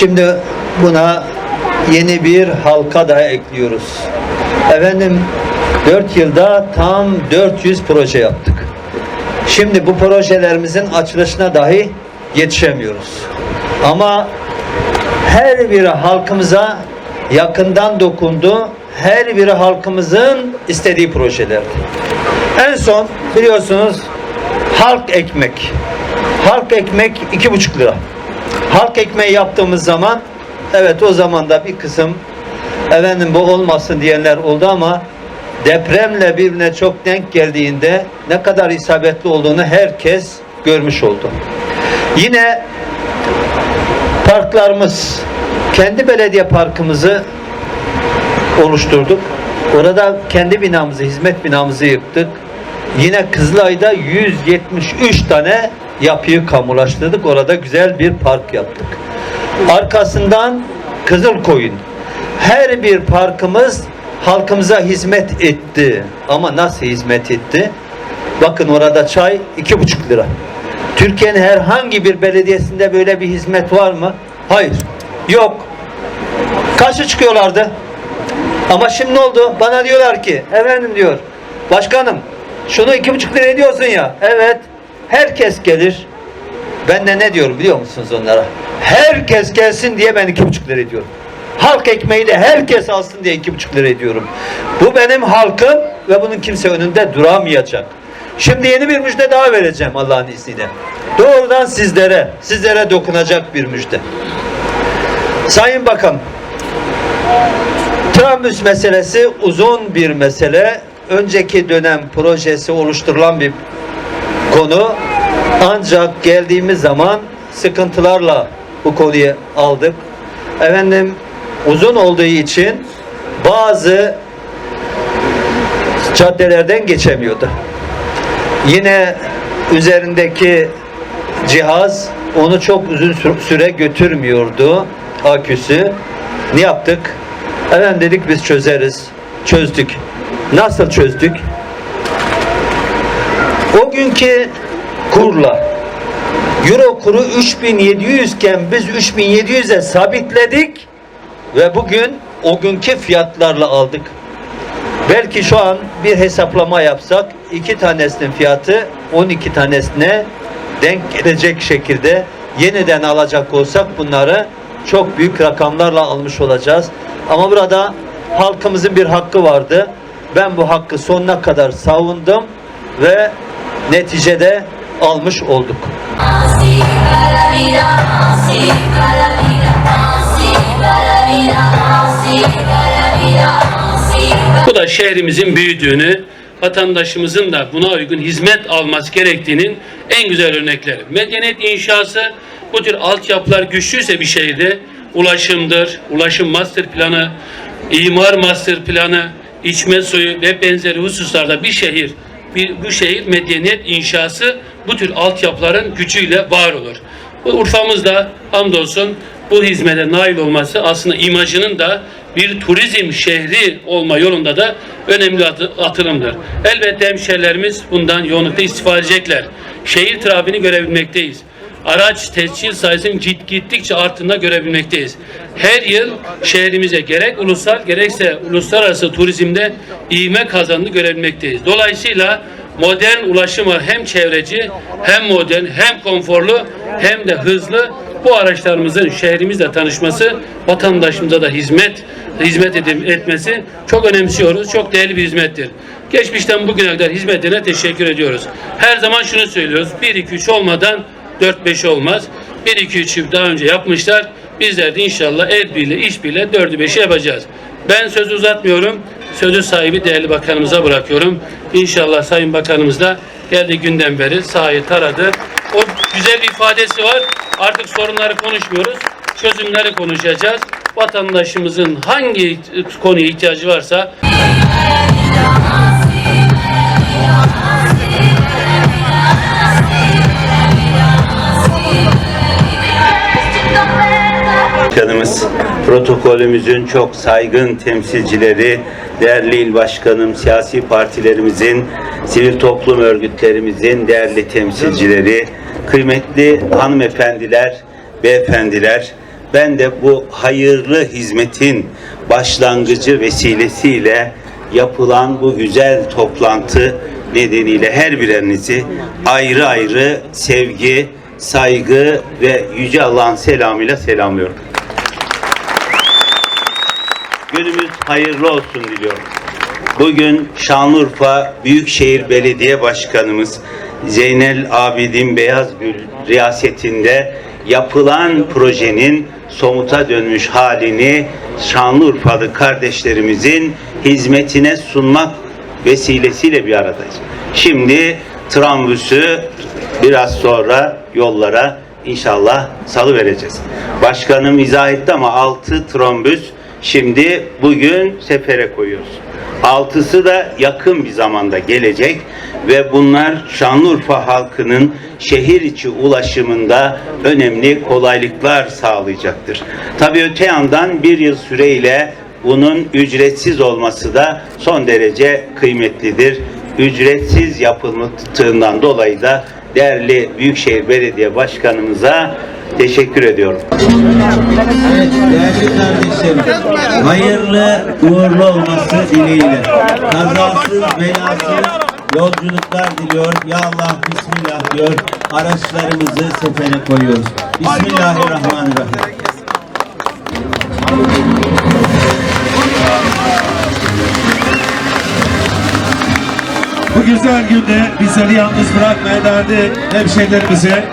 Şimdi buna yeni bir halka daha ekliyoruz. Efendim 4 yılda tam 400 proje yaptık. Şimdi bu projelerimizin açılışına dahi yetişemiyoruz. Ama her biri halkımıza yakından dokundu. Her biri halkımızın istediği projelerdi. En son biliyorsunuz halk ekmek. Halk ekmek iki buçuk lira. Halk ekmeği yaptığımız zaman evet o zaman da bir kısım efendim bu olmasın diyenler oldu ama depremle birbirine çok denk geldiğinde ne kadar isabetli olduğunu herkes görmüş oldu. Yine parklarımız kendi belediye parkımızı oluşturduk. Orada kendi binamızı, hizmet binamızı yıktık. Yine Kızılay'da 173 tane yapıyı kamulaştırdık. Orada güzel bir park yaptık. Arkasından Kızılkoyun. Her bir parkımız halkımıza hizmet etti. Ama nasıl hizmet etti? Bakın orada çay iki buçuk lira. Türkiye'nin herhangi bir belediyesinde böyle bir hizmet var mı? Hayır. Yok. Karşı çıkıyorlardı. Ama şimdi ne oldu? Bana diyorlar ki efendim diyor başkanım şunu iki buçuk lira ediyorsun ya. Evet. Herkes gelir. Ben de ne diyorum biliyor musunuz onlara? Herkes gelsin diye ben iki buçuk lira ediyorum. Halk ekmeği de herkes alsın diye iki buçuk lira ediyorum. Bu benim halkım ve bunun kimse önünde duramayacak. Şimdi yeni bir müjde daha vereceğim Allah'ın izniyle. Doğrudan sizlere, sizlere dokunacak bir müjde. Sayın Bakan, Trambüs meselesi uzun bir mesele. Önceki dönem projesi oluşturulan bir konu. Ancak geldiğimiz zaman sıkıntılarla bu konuyu aldık. Efendim uzun olduğu için bazı caddelerden geçemiyordu. Yine üzerindeki cihaz onu çok uzun sü- süre götürmüyordu aküsü. Ne yaptık? Efendim dedik biz çözeriz. Çözdük. Nasıl çözdük? O günkü kurla Euro kuru 3700 iken biz 3700'e sabitledik ve bugün o günkü fiyatlarla aldık. Belki şu an bir hesaplama yapsak iki tanesinin fiyatı 12 tanesine denk edecek şekilde yeniden alacak olsak bunları çok büyük rakamlarla almış olacağız. Ama burada halkımızın bir hakkı vardı. Ben bu hakkı sonuna kadar savundum ve neticede almış olduk. Bu da şehrimizin büyüdüğünü, vatandaşımızın da buna uygun hizmet alması gerektiğinin en güzel örnekleri. Medeniyet inşası bu tür altyapılar güçlüyse bir şehirde ulaşımdır, ulaşım master planı, imar master planı, içme suyu ve benzeri hususlarda bir şehir, bir, bu şehir medeniyet inşası bu tür altyapıların gücüyle var olur. Urfa'mızda hamdolsun bu hizmete nail olması aslında imajının da bir turizm şehri olma yolunda da önemli atı- atılımdır. Elbette hemşehrilerimiz bundan yoğunlukla istifade edecekler. Şehir trafiğini görebilmekteyiz. Araç tescil sayısının cid- gittikçe arttığında görebilmekteyiz. Her yıl şehrimize gerek ulusal gerekse uluslararası turizmde ivme kazandığını görebilmekteyiz. Dolayısıyla modern ulaşım var. Hem çevreci, hem modern, hem konforlu, hem de hızlı. Bu araçlarımızın şehrimizle tanışması, vatandaşımıza da hizmet hizmet edim- etmesi çok önemsiyoruz. Çok değerli bir hizmettir. Geçmişten bugüne kadar hizmetine teşekkür ediyoruz. Her zaman şunu söylüyoruz. 1 2 3 olmadan 4 5 olmaz. 1 2 3'ü daha önce yapmışlar. Bizler de inşallah el birliğiyle, iş birliğiyle 4'ü 5'i yapacağız. Ben sözü uzatmıyorum. Sözü sahibi değerli bakanımıza bırakıyorum. İnşallah Sayın Bakanımız da geldiği günden beri sahayı taradı. O güzel bir ifadesi var. Artık sorunları konuşmuyoruz. Çözümleri konuşacağız. Vatandaşımızın hangi konuya ihtiyacı varsa Başkanımız, protokolümüzün çok saygın temsilcileri, değerli il başkanım, siyasi partilerimizin, sivil toplum örgütlerimizin değerli temsilcileri, kıymetli hanımefendiler, beyefendiler, Ben de bu hayırlı hizmetin başlangıcı vesilesiyle yapılan bu güzel toplantı nedeniyle her birinizi ayrı ayrı sevgi, saygı ve Yüce Allah'ın selamıyla selamlıyorum. Günümüz hayırlı olsun diliyorum. Bugün Şanlıurfa Büyükşehir Belediye Başkanımız Zeynel Abidin Beyazgül riyasetinde yapılan projenin somuta dönmüş halini Şanlıurfalı kardeşlerimizin hizmetine sunmak vesilesiyle bir aradayız. Şimdi trambüsü biraz sonra yollara inşallah salı vereceğiz. Başkanım izah etti ama 6 trombüs şimdi bugün sefere koyuyoruz. Altısı da yakın bir zamanda gelecek ve bunlar Şanlıurfa halkının şehir içi ulaşımında önemli kolaylıklar sağlayacaktır. Tabii öte yandan bir yıl süreyle bunun ücretsiz olması da son derece kıymetlidir. Ücretsiz yapılmasından dolayı da değerli Büyükşehir Belediye Başkanımıza teşekkür ediyorum. Evet değerli kardeşlerim, hayırlı uğurlu olması dileğiyle. Kazasız belasız yolculuklar diliyor. Ya Allah Bismillah diyor. Araçlarımızı sefere koyuyoruz. Bismillahirrahmanirrahim. Bu güzel günde bizleri yalnız bırakmaya derdi hemşehrilerimize